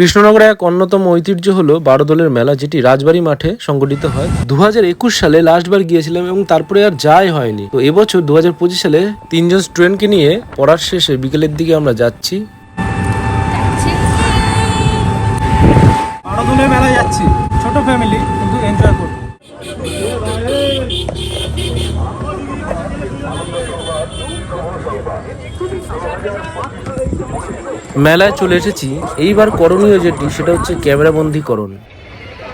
কৃষ্ণনগরে এক অন্যতম ঐতিহ্য হলো বারোদলের মেলা যেটি রাজবাড়ি মাঠে সংগঠিত হয়। দু হাজার একুশ সালে লাস্টবার গিয়েছিলাম এবং তারপরে আর যাই হয়নি। তো এবছর দু হাজার পঁচিশ সালে তিনজন স্টুডেন্টকে নিয়ে পড়ার শেষে বিকেলের দিকে আমরা যাচ্ছি। মেলায় যাচ্ছি। ছোট ফ্যামিলি কিন্তু এনজয় মেলায় চলে এসেছি। এইবার করণীয় যেটি, সেটা হচ্ছে ক্যামেরাবন্দিকরণ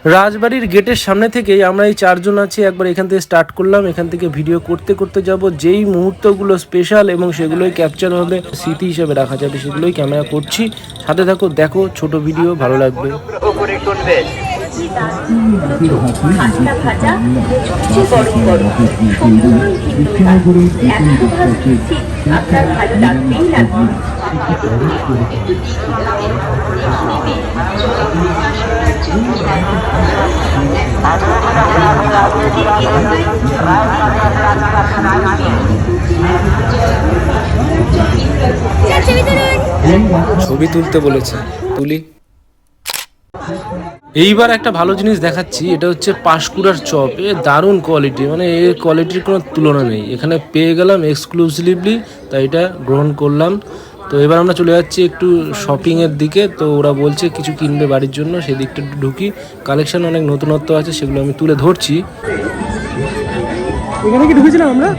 রাজবাড়ির গেটের সামনে থেকেই আমরা এই চারজন আছি। একবার এখান থেকে স্টার্ট করলাম। এখান থেকে ভিডিও করতে করতে যাব। যেই মুহূর্তগুলো স্পেশাল এবং সেগুলোই ক্যাপচার হবে, স্মৃতি হিসেবে রাখা যাবে, সেগুলোই ক্যামেরা করছি। সাথে থাকো, দেখো, ছোট ভিডিও ভালো লাগবে। আপনার ভালো লাগবেই লাগবে। ছবি তুলতে বলেছে। তুলি। এইবার একটা ভালো জিনিস দেখাচ্ছি, এটা হচ্ছে পাঁশকুড়ার চপ। এ দারুণ কোয়ালিটি মানে এর কোয়ালিটির কোনো তুলনা নেই। এখানে পেয়ে গেলাম এক্সক্লুসিভলি তাই এটা গ্রহণ করলাম। তো এবার আমরা চলে যাচ্ছি একটু শপিংয়ের দিকে। তো ওরা বলছে কিছু কিনবে বাড়ির জন্য সেই দিকটা একটু ঢুকি। কালেকশন অনেক নতুনত্ব আছে, সেগুলো আমি তুলে ধরছি। এখানে কি ঢুকেছিলাম আমরা?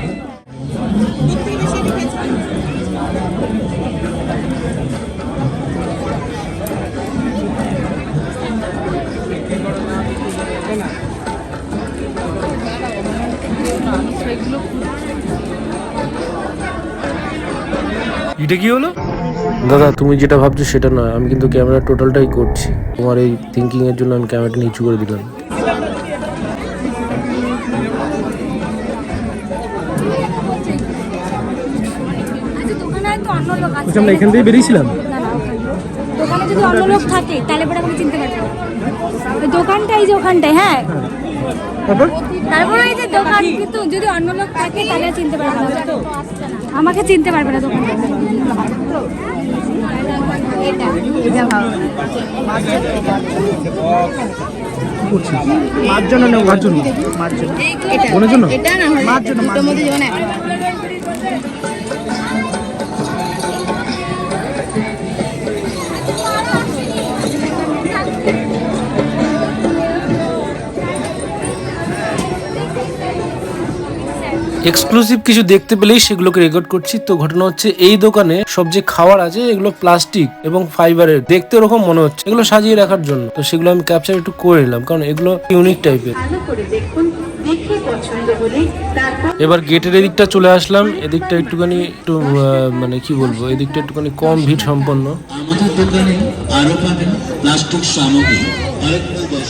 এটা কি হলো? দাদা তুমি যেটা ভাবছ সেটা নয়। আমি কিন্তু ক্যামেরা টোটালটাই করছি। তোমার এই থিঙ্কিং এর জন্য আমি ক্যামেরাটা নিচু করে দিলাম। দোকানে হয়তো অন্য লোক আছে বলছি আমরা এখান থেকে বেরিয়েছিলাম? না, না, ওখানে। দোকানে যদি অন্য লোক থাকে তাহলে পরে আমাকে চিনতে পারবে। না। দোকানটা যে ওখানটায় হ্যাঁ? তারপর? তারপরে যে দোকান কিন্তু যদি অন্য লোক থাকে তাহলে চিনতে পারবে না। আমাকে চিনতে পারবে না দোকানটা। মার জন্য নেব মার জন্য মার জন্য বোনের জন্য মার জন্য মার জন্য। এক্সক্লুসিভ কিছু দেখতে পেলেই সেগুলোকে রেকর্ড করছি। তো ঘটনা হচ্ছে এই দোকানে সব যে খাবার আছে এগুলো প্লাস্টিক এবং ফাইবারের দেখতে ওরকম মনে হচ্ছে এগুলো সাজিয়ে রাখার জন্য। তো সেগুলো আমি ক্যাপচার একটু করে নিলাম কারণ এগুলো ইউনিক টাইপের ভালো করে দেখুন দেখে পছন্দ হলে তারপর এবার গেটের এদিকটা চলে আসলাম এদিকটা একটুখানি একটু মানে কি বলব এদিকটা একটুখানি কম ভিড় সম্পন্ন। আমাদের দোকানে আরও পাবেন প্লাস্টিক সামগ্রী। দশ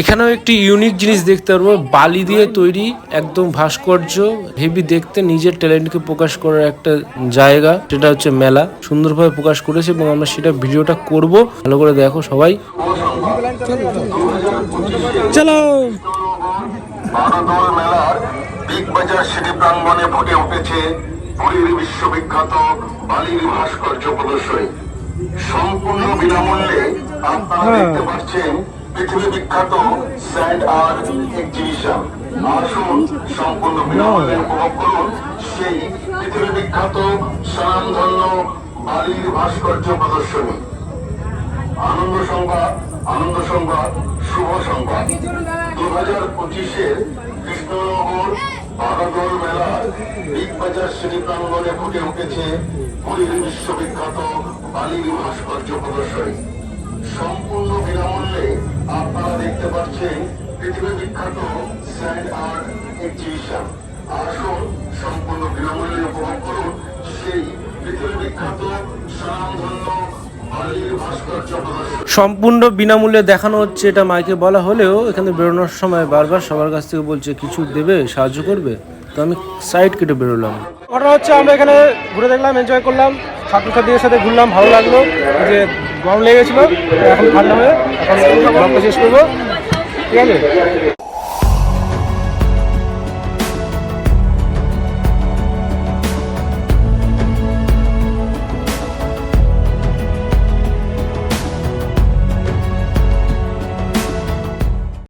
এখানেও একটি ইউনিক জিনিস দেখতে পারব। বালি দিয়ে তৈরি একদম ভাস্কর্য হেভি দেখতে নিজের ট্যালেন্টকে প্রকাশ করার একটা জায়গা। সেটা হচ্ছে মেলা। সুন্দরভাবে প্রকাশ করেছে এবং আমরা সেটা ভিডিওটা করব। ভালো করে দেখো সবাই। চলো। মেলার বিগ বাজার সিটি প্রাঙ্গণে ফুটে উঠেছে পুরীর বিশ্ববিখ্যাত বালির ভাস্কর্য প্রদর্শনী। সম্পূর্ণ বিনামূল্যে আপনারা দেখতে পাচ্ছেন শুভ সংবাদ। দু হাজার পঁচিশের কৃষ্ণনগর বারোদল মেলার বিগ বাজার শ্রেণি প্রাঙ্গণে ফুটে উঠেছে বিশ্ববিখ্যাত বালির ভাস্কর্য প্রদর্শনী। সম্পূর্ণ বিনামূল্যে আপনারা দেখতে পাচ্ছেন পৃথিবী বিখ্যাত স্যান্ড আর্ট এক্সিবিশন। আসুন সম্পূর্ণ বিনামূল্যে উপভোগ করুন সেই পৃথিবী বিখ্যাত স্বনামধন্য সম্পূর্ণ বিনামূল্যে দেখানো হচ্ছে এটা মাইকে বলা হলেও এখানে বেরোনোর সময় বারবার সবার কাছ থেকে বলছে কিছু দেবে সাহায্য করবে? তো আমি সাইড কেটে বেরোলাম। ঘটনা হচ্ছে আমরা এখানে ঘুরে দেখলাম এনজয় করলাম ছাত্রছাত্রীদের সাথে ঘুরলাম ভালো লাগল। যে গরম লেগেছিল এখন ঠান্ডা হয়ে এখন শেষ করব। ঠিক আছে?